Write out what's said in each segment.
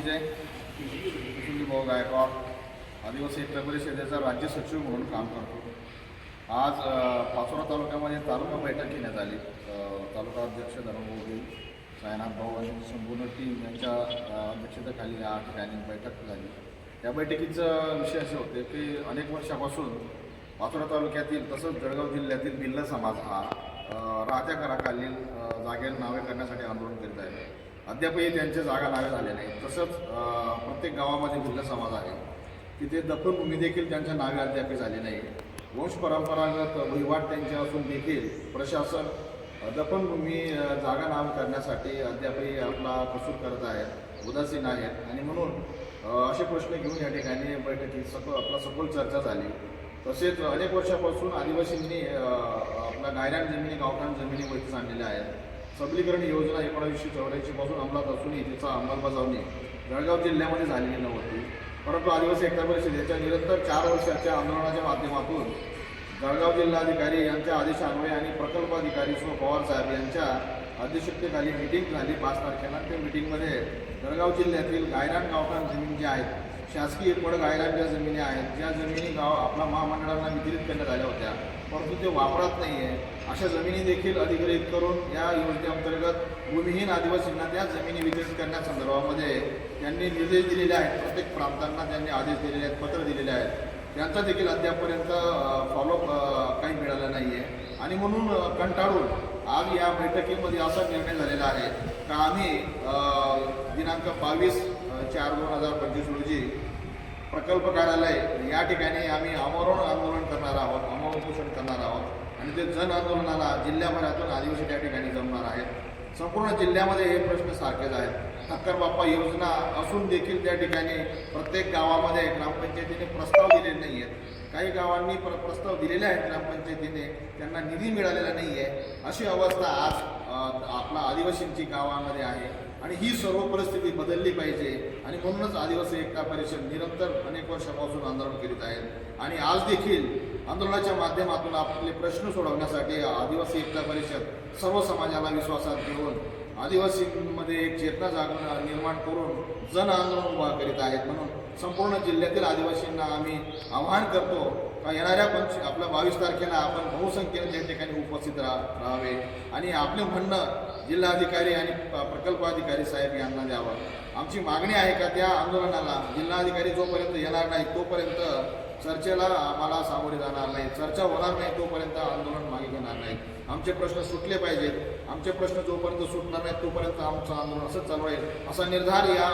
आपकी जय भाऊ गायकवाड आदिवासी एकता सेनेचा राज्य सचिव म्हणून काम करतो. आज पाचोरा तालुक्यामध्ये तालुका बैठक घेण्यात आली. तालुका अध्यक्ष धर्मभाऊ सायनाथ भाऊ आणि संपूर्ण टीम यांच्या अध्यक्षतेखाली या ठिकाणी बैठक झाली. या बैठकीचं विषय असे होते की अनेक वर्षापासून पाचोरा तालुक्यातील तसंच जळगाव जिल्ह्यातील भिल्ल समाज हा राहत्या घराखालील जागेला नावे करण्यासाठी आंदोलन करीत आहे. अद्यापही त्यांच्या जागा नावे झाल्या नाहीत. तसंच प्रत्येक गावामध्ये भिल्ल समाज आहे. तिथे दफनभूमी देखील त्यांच्या नावे अद्याप झाली नाही. वंश परंपरागत वहिवाट त्यांचे असून देखील प्रशासन दफनभूमी जागा नाम करण्यासाठी अद्यापही आपला कसूर करत आहेत उदासीन आहेत. आणि म्हणून असे प्रश्न घेऊन या ठिकाणी बैठकीत सखो आपला सखोल चर्चा झाली. तसेच अनेक वर्षापासून आदिवासींनी आपल्या गायरान जमिनी गावठाण जमिनी सांगलेल्या आणलेल्या आहेत. सबलीकरण योजना एकोणावीसशे चौऱ्याऐंशी पासून अंमलात असूनही तिचा अंमलबजावणी जळगाव जिल्ह्यामध्ये झालेली नव्हती. परंतु आदिवासी एकता परिषदेच्या निरंतर चार वर्षाच्या आंदोलनाच्या माध्यमातून जळगाव जिल्हाधिकारी यांच्या आदेशान्वये आणि प्रकल्प अधिकारी सो पवार साहेब यांच्या अध्यक्षतेखाली मिटिंग झाली. पाच तारखेला त्या मिटिंगमध्ये जळगाव जिल्ह्यातील गायरान गावठाण जमीन ज्या आहेत शासकीय पड गायरान ज्या जमिनी आहेत ज्या जमिनी गाव आपल्या महामंडळांना वितरित करण्यात आल्या होत्या परंतु ते वापरात नाही आहे अशा जमिनी देखील अधिग्रहित करून या योजनेअंतर्गत भूमिहीन आदिवासींना त्या जमिनी वितरित करण्यासंदर्भामध्ये त्यांनी निर्देश दिलेले आहेत. प्रत्येक प्रांतांना त्यांनी आदेश दिलेले आहेत पत्र दिलेले आहेत. त्यांचा देखील अद्यापपर्यंत फॉलोअप काही मिळाला नाही आहे आणि म्हणून कंटाळून आज या बैठकीमध्ये असा निर्णय झालेला आहे का आम्ही दिनांक बावीस चार दोन हजार पंचवीस रोजी प्रकल्प कार्यालय या ठिकाणी आम्ही आमरण आंदोलन करणार आहोत आमरण पोषण करणार आहोत. आणि ते जन आंदोलनाला जिल्ह्याभरातून आदिवासी त्या ठिकाणी जमणार आहेत. संपूर्ण जिल्ह्यामध्ये हे प्रश्न सारखेच आहेत. ठक्कर बाप्पा योजना असून देखील त्या ठिकाणी प्रत्येक गावामध्ये ग्रामपंचायतीने प्रस्ताव दिलेले नाही आहेत काही गावांनी प्र प्रस्ताव दिलेले आहेत ग्रामपंचायतीने. त्यांना निधी मिळालेला नाही आहे अशी अवस्था आज आपला आदिवासींची गावामध्ये आहे. आणि ही सर्व परिस्थिती बदलली पाहिजे. आणि म्हणूनच आदिवासी एकता परिषद निरंतर अनेक वर्षापासून आंदोलन करीत आहेत. आणि आज देखील आंदोलनाच्या माध्यमातून आपले प्रश्न सोडवण्यासाठी आदिवासी एकता परिषद सर्व समाजाला विश्वासात घेऊन आदिवासींमध्ये एक चेतना जागरण निर्माण करून जन आंदोलन उभा करीत आहेत म्हणून संपूर्ण जिल्ह्यातील आदिवासींना आम्ही आवाहन करतो का येणाऱ्या पंच आपल्या बावीस तारखेला आपण बहुसंख्येने त्या ठिकाणी उपस्थित राहा राहावे आणि आपले म्हणणं जिल्हाधिकारी आणि प्रकल्प प्रकल्पाधिकारी साहेब यांना द्यावा. आमची मागणी आहे का त्या आंदोलनाला? जिल्हाधिकारी जोपर्यंत येणार नाही तोपर्यंत चर्चेला आम्हाला सामोरे जाणार नाही. चर्चा होणार नाही तोपर्यंत आंदोलन मागे घेणार नाही. आमचे प्रश्न सुटले पाहिजेत. आमचे प्रश्न जोपर्यंत सुटणार नाहीत तोपर्यंत आमचं आंदोलन असंच चालू राहील. असा निर्धार या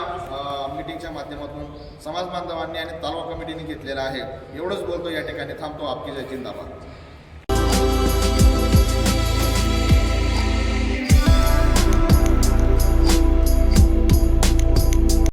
मीटिंगच्या माध्यमातून समाज बांधवांनी आणि तालुका कमिटीने घेतलेला आहे. एवढंच बोलतो या ठिकाणी. थांबतो आपकी जय जिंदाबाद.